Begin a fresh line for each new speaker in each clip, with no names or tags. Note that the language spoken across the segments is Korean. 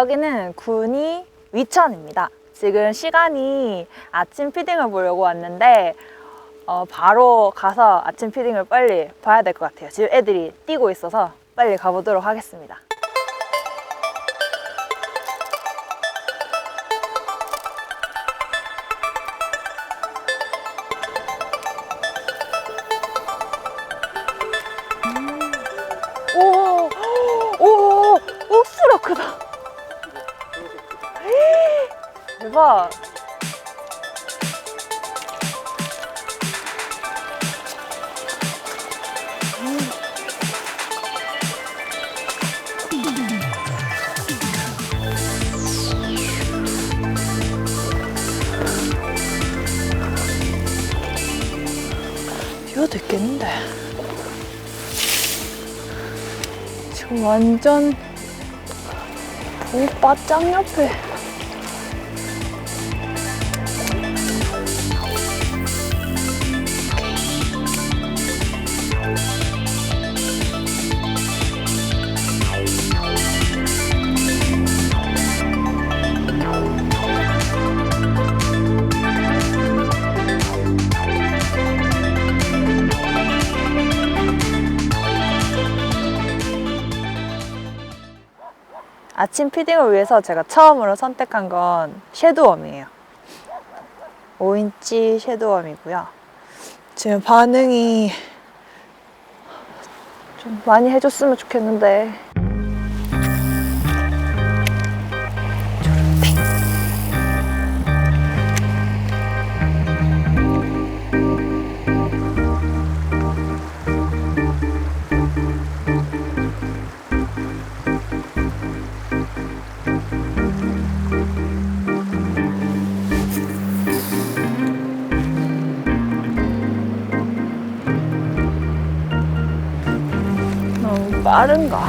여기는 군이 위천입니다. 지금 시간이 아침 피딩을 보려고 왔는데 어, 바로 가서 아침 피딩을 빨리 봐야 될 것 같아요. 지금 애들이 뛰고 있어서 빨리 가보도록 하겠습니다. 대박. 비어도 있겠는데. 지금 완전 봄바짱 옆에 아침 피딩을 위해서 제가 처음으로 선택한 건 섀도우웜이에요. 5인치 섀도우웜이고요. 지금 반응이 좀 많이 해줬으면 좋겠는데. 빠른가?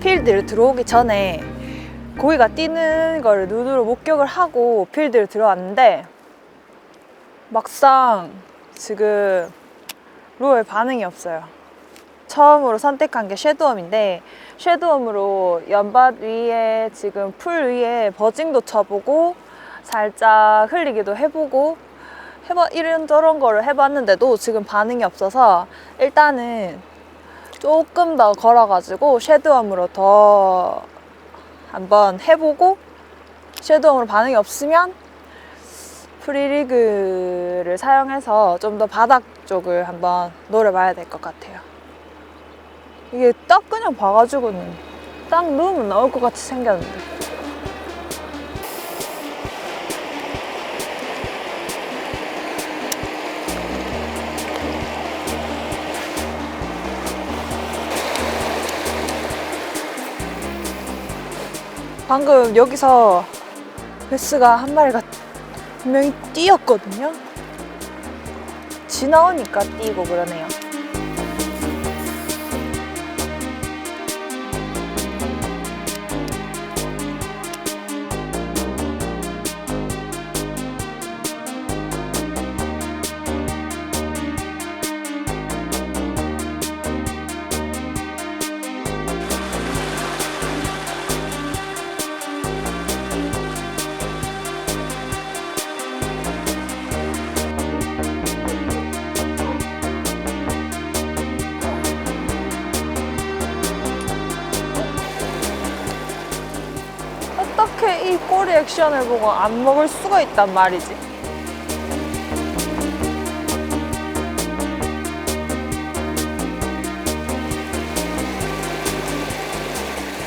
필드를 들어오기 전에 고기가 뛰는 거를 눈으로 목격을 하고 필드를 들어왔는데 막상 지금 루어에 반응이 없어요. 처음으로 선택한 게 섀도우험인데 섀도우험으로 연밭 위에 지금 풀 위에 버징도 쳐보고 살짝 흘리기도 해보고 해봐 이런저런 거를 해봤는데도 지금 반응이 없어서 일단은 조금 더 걸어가지고 섀도우험으로 더 한번 해보고 섀도우험으로 반응이 없으면 프리리그를 사용해서 좀 더 바닥 쪽을 한번 노려봐야 될 것 같아요. 이게 딱 그냥 봐가지고는 딱 누우면 나올 것 같이 생겼는데. 방금 여기서 베스가 한 마리가 분명히 뛰었거든요. 지나오니까 뛰고 그러네요. 리 액션을 보고 안 먹을 수가 있단 말이지.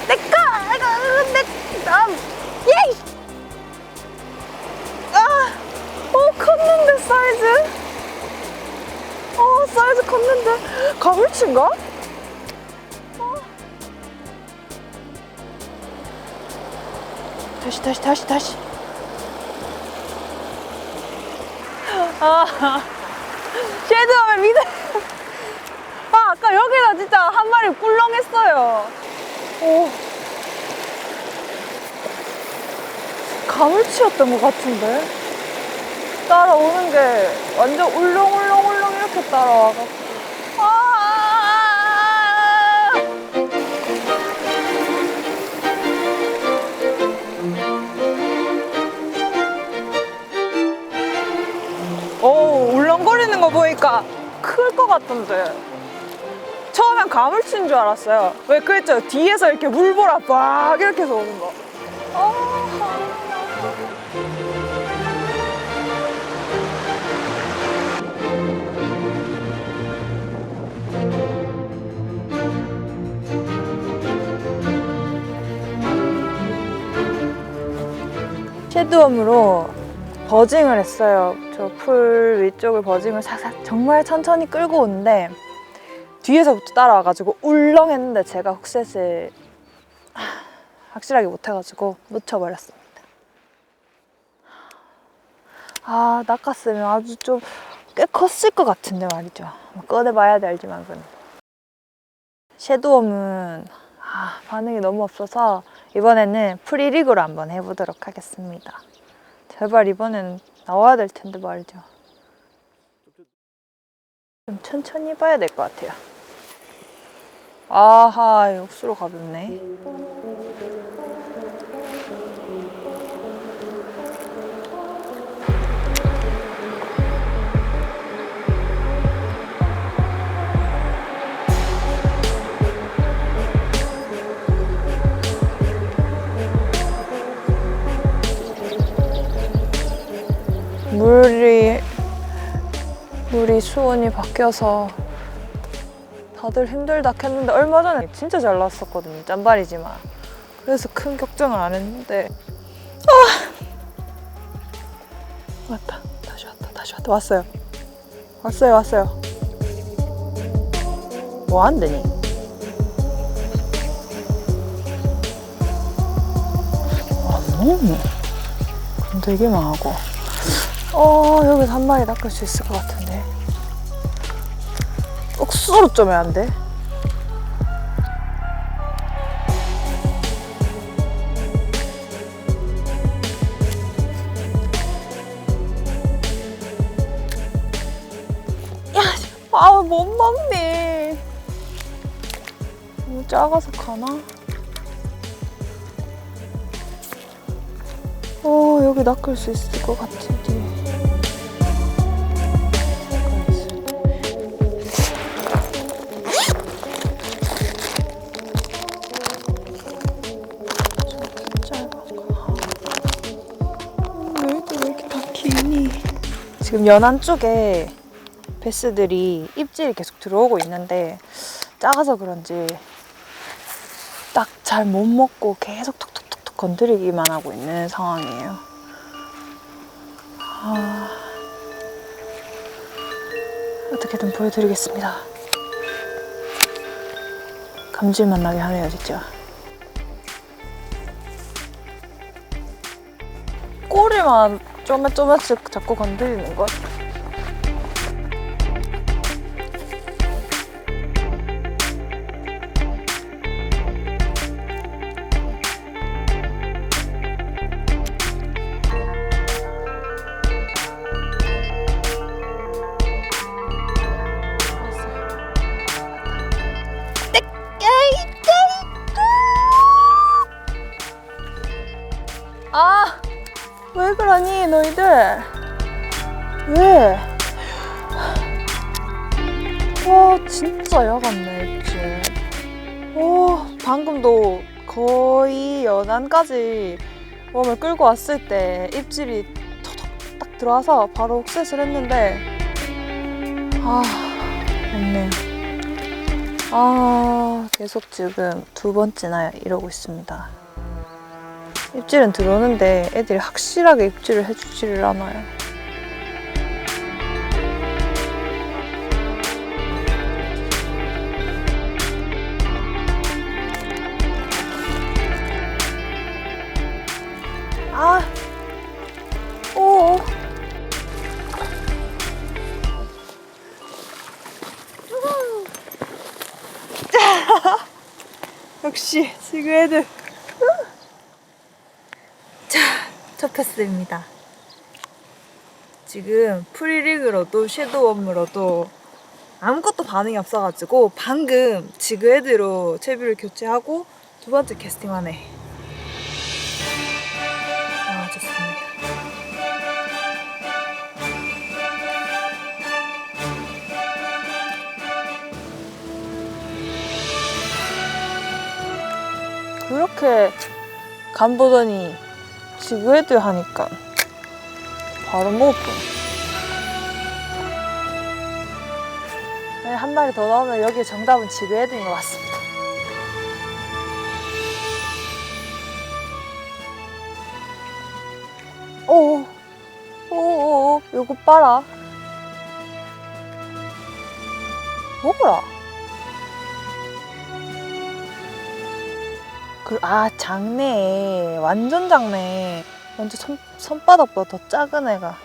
내꺼! 이거 내, 남, 예이! 아, 오, 컸는데, 사이즈? 어, 사이즈 컸는데. 가물치인가? 다시 다시 다시 다시. 아 쉐드하면 미드 아 아까 여기다 진짜 한 마리 꿀렁했어요. 오. 가물치였던 것 같은데? 따라오는 게 완전 울렁울렁울렁 이렇게 따라와가지고. 거 보니까 클 것 같던데 처음엔 가물치인 줄 알았어요 왜 그랬죠 뒤에서 이렇게 물보라 막 이렇게 해서 오는 거 아, 섀도움으로 버징을 했어요. 저 풀 위쪽을 버징을 싹싹 정말 천천히 끌고 오는데 뒤에서부터 따라와가지고 울렁했는데 제가 훅셋을 하, 확실하게 못해가지고 묻혀버렸습니다. 아 낚았으면 아주 좀 꽤 컸을 것 같은데 말이죠. 뭐 꺼내봐야 돼 알지만서는. 섀도움은 아, 반응이 너무 없어서 이번에는 프리릭으로 한번 해보도록 하겠습니다. 제발 이번엔 나와야 될 텐데 말이죠. 좀 천천히 봐야 될 것 같아요. 아하, 억수로 가볍네. 물이 물이 수온이 바뀌어서 다들 힘들다 했는데 얼마 전에 진짜 잘 나왔었거든요 짠발이지만. 그래서 큰 걱정을 안 했는데. 아! 왔다. 다시 왔다 다시 왔다. 왔어요. 왔어요 왔어요. 뭐 한대니? 안 먹네. 건들기만 하고 어 여기서 한 마리 낚을 수 있을 것 같은데 억수로 좀 해야 안 돼? 야, 아, 못 먹네. 너무 작아서 가나? 어, 여기 낚을 수 있을 것 같은 지금 연안 쪽에 베스들이 입질이 계속 들어오고 있는데 작아서 그런지 딱 잘 못 먹고 계속 톡톡톡톡 건드리기만 하고 있는 상황이에요. 아... 어떻게든 보여드리겠습니다. 감질만 나게 하네요, 진짜. 꼬리만 쪼매쪼매씩 자꾸 건드리는 것. 왜 그러니 너희들? 왜? 와 진짜 야같네 입질. 와 방금도 거의 연안까지 웜을 끌고 왔을 때 입질이 톡톡 딱 들어와서 바로 옥셋을 했는데 아 없네요. 아 계속 지금 두 번째나 이러고 있습니다. 입질은 들어오는데 애들이 확실하게 입질을 해주지를 않아요. 아, 오. 역시 지금 애들 첫 패스입니다. 지금 프리리그로도 섀도우업으로도 아무것도 반응이 없어가지고 방금 지그헤드로 채비를 교체하고 두 번째 캐스팅하네. 아 좋습니다. 그렇게 간 보더니 지그헤드 하니까 바로 먹었구나. 네, 한 마리 더 넣으면 여기 정답은 지그헤드인 것 같습니다. 오, 오, 오, 요거 봐라. 뭐라? 그, 아, 작네. 완전 작네. 완전 손, 손바닥보다 더 작은 애가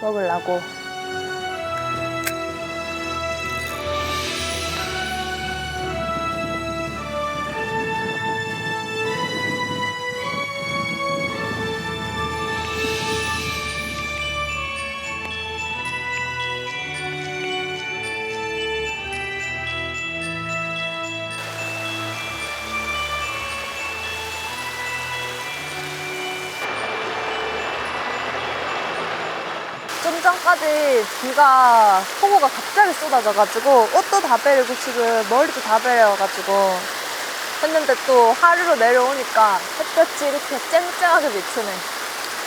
먹으려고. 좀 전까지 비가 폭우가 갑자기 쏟아져가지고 옷도 다 베리고 지금 머리도 다 베려가지고 했는데 또 하루로 내려오니까 햇볕이 이렇게 쨍쨍하게 비치네.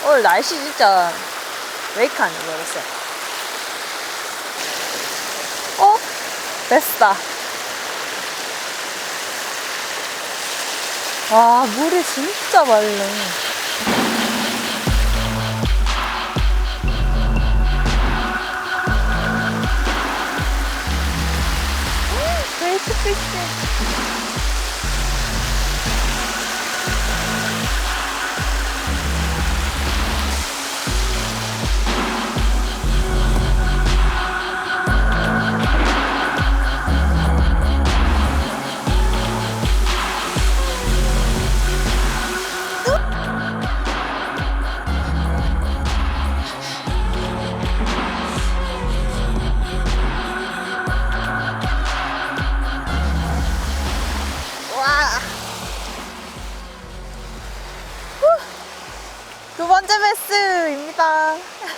오늘 날씨 진짜 왜 이렇게 안 좋아졌어요? 어? 됐다. 와 물이 진짜 맑네 Sıkıştı.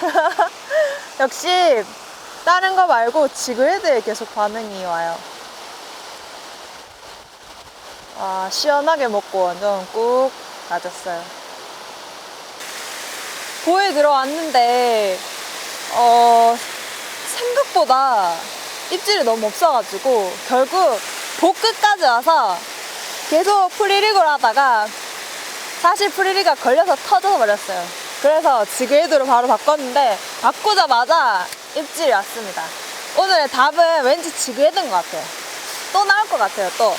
역시 다른 거 말고 지그헤드에 계속 반응이 와요. 아, 시원하게 먹고 완전 꾹 맞았어요. 보에 들어왔는데, 어, 생각보다 입질이 너무 없어가지고, 결국 복 끝까지 와서 계속 프리리그를 하다가 사실 프리리가 걸려서 터져 버렸어요. 그래서 지그헤드로 바로 바꿨는데 바꾸자마자 입질이 왔습니다. 오늘의 답은 왠지 지그헤드인 것 같아요. 또 나올 것 같아요. 또.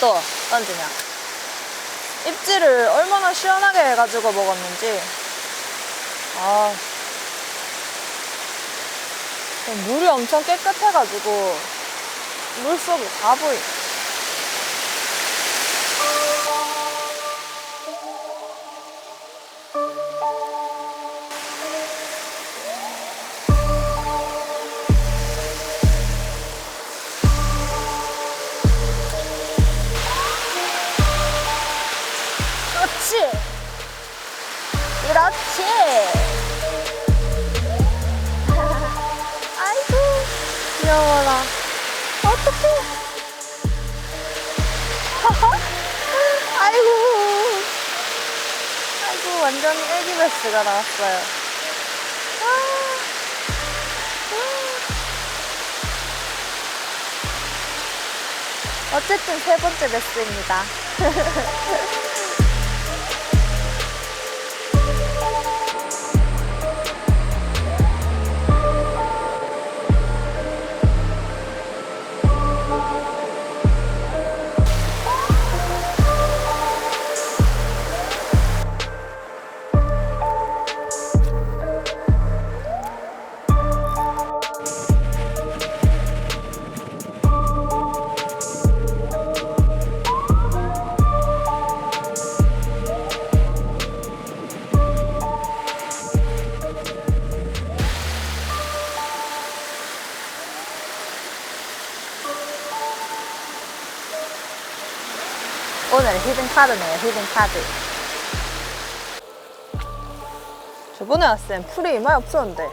또 던지면. 입질을 얼마나 시원하게 해가지고 먹었는지. 아. 물이 엄청 깨끗해가지고 물속이 다 보이. 그 귀여워라. 어떡해. 아이고. 아이고, 완전히 애기 베스가 나왔어요. 아. 아. 어쨌든 세 번째 베스입니다. 카드네요, 히든 카드. 저번에 왔을 땐 풀이 많이 없었는데.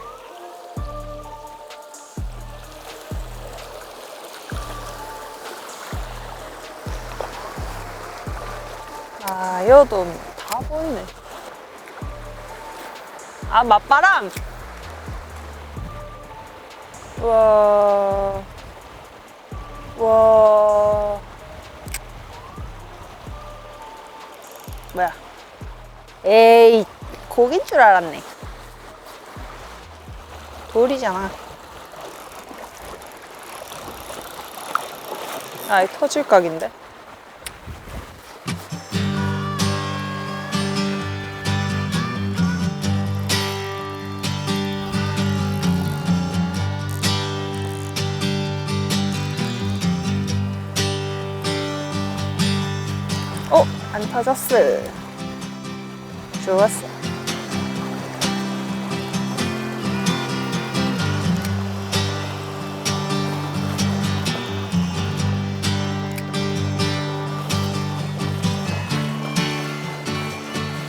아, 여도 다 보이네. 아, 맞바람! 우와. 와. 에이, 고긴 줄 알았네. 돌이잖아. 아, 이 터질 각인데? 어, 안 터졌어. 좋았어.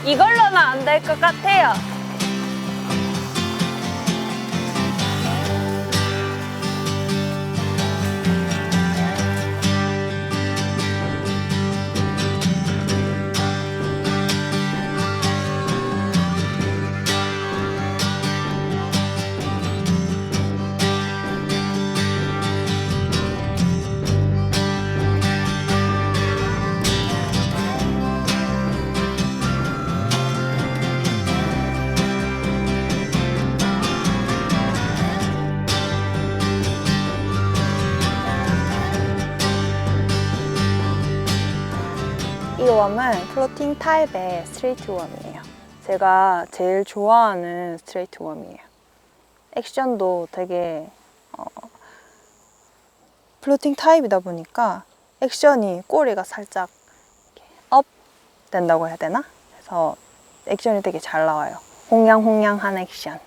이걸로는 안 될 것 같아요. 웜은 플로팅 타입의 스트레이트 웜이에요. 제가 제일 좋아하는 스트레이트 웜이에요. 액션도 되게 어, 플로팅 타입이다 보니까 액션이 꼬리가 살짝 업 된다고 해야 되나? 그래서 액션이 되게 잘 나와요. 홍양홍양한 액션.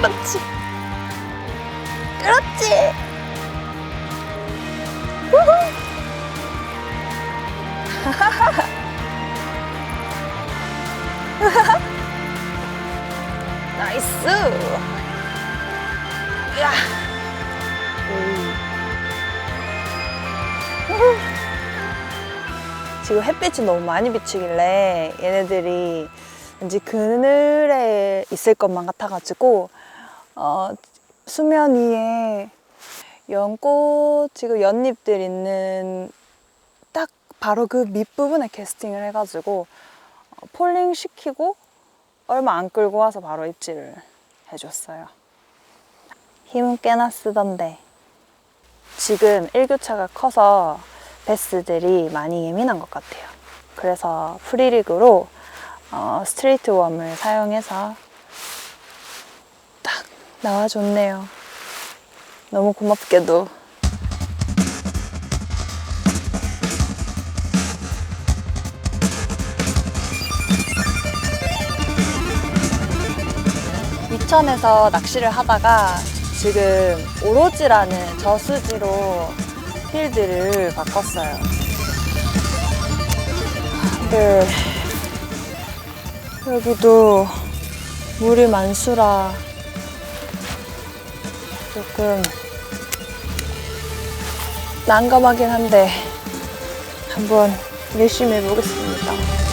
그렇지. 그렇지. 우후. 나이스. 야. 우후. 지금 햇빛이 너무 많이 비치길래 얘네들이 왠지 그늘에 있을 것만 같아가지고 어, 수면 위에 연꽃 지금 연잎들 있는 딱 바로 그 밑부분에 캐스팅을 해가지고 어, 폴링 시키고 얼마 안 끌고 와서 바로 입질을 해줬어요. 힘은 꽤나 쓰던데 지금 일교차가 커서 베스들이 많이 예민한 것 같아요. 그래서 프리릭으로 어, 스트레이트 웜을 사용해서 딱 나와줬네요. 너무 고맙게도. 이천에서 낚시를 하다가 지금 오로지라는 저수지로 필드를 바꿨어요. 네. 여기도 물이 많수라 조금 난감하긴 한데 한번 열심히 해보겠습니다.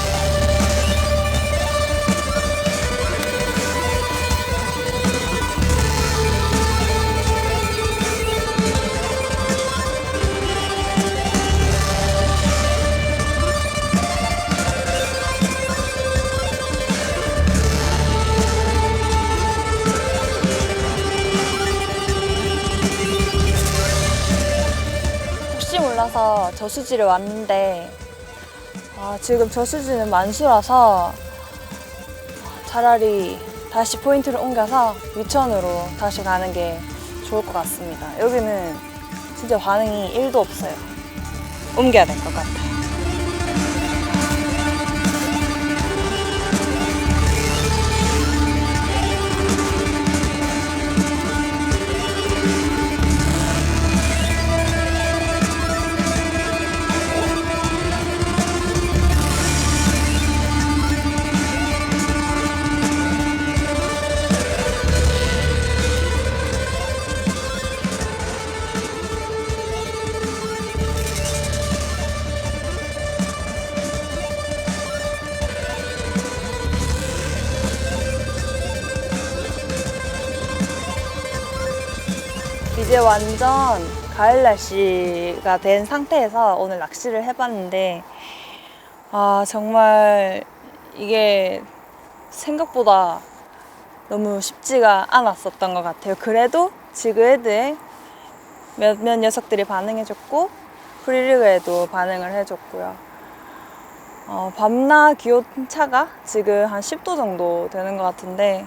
몰라서 저수지를 왔는데 아, 지금 저수지는 만수라서 차라리 다시 포인트를 옮겨서 위천으로 다시 가는 게 좋을 것 같습니다. 여기는 진짜 반응이 1도 없어요. 옮겨야 될 것 같아요. 이제 완전 가을 날씨가 된 상태에서 오늘 낚시를 해봤는데 아 정말 이게 생각보다 너무 쉽지가 않았었던 것 같아요. 그래도 지그헤드에 몇몇 녀석들이 반응해줬고 프리리그에도 반응을 해줬고요. 어, 밤낮 기온차가 지금 한 10도 정도 되는 것 같은데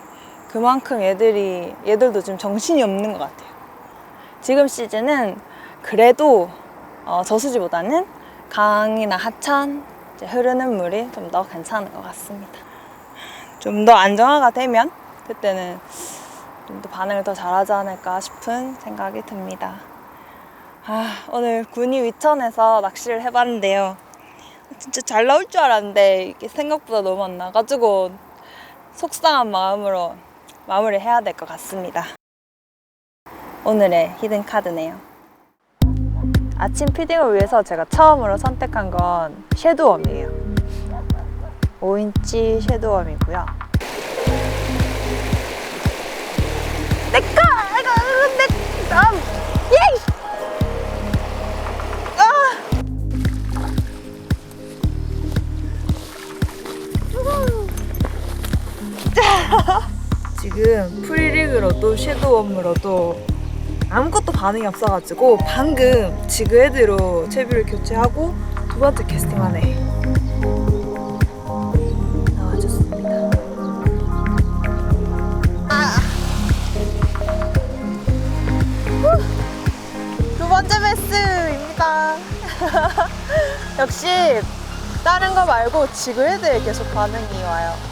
그만큼 얘들이 얘들도 좀 정신이 없는 것 같아요. 지금 시즌은 그래도 어, 저수지보다는 강이나 하천 흐르는 물이 좀 더 괜찮은 것 같습니다. 좀 더 안정화가 되면 그때는 좀 더 반응을 더 잘하지 않을까 싶은 생각이 듭니다. 아, 오늘 군위 위천에서 낚시를 해봤는데요. 진짜 잘 나올 줄 알았는데 이게 생각보다 너무 안 나가지고 속상한 마음으로 마무리 해야 될 것 같습니다. 오늘의 히든 카드네요. 아침 피딩을 위해서 제가 처음으로 선택한 건 섀도우웜이에요. 5인치 섀도우웜이고요. 내꺼! 이거 내 남! 예이! 아! 지금 프리릭으로도 섀도우웜으로도 아무것도 반응이 없어가지고 방금 지그헤드로 채비를 교체하고 두 번째 캐스팅하네 나와줬습니다. 두 번째 베스입니다. 역시 다른 거 말고 지그헤드에 계속 반응이 와요.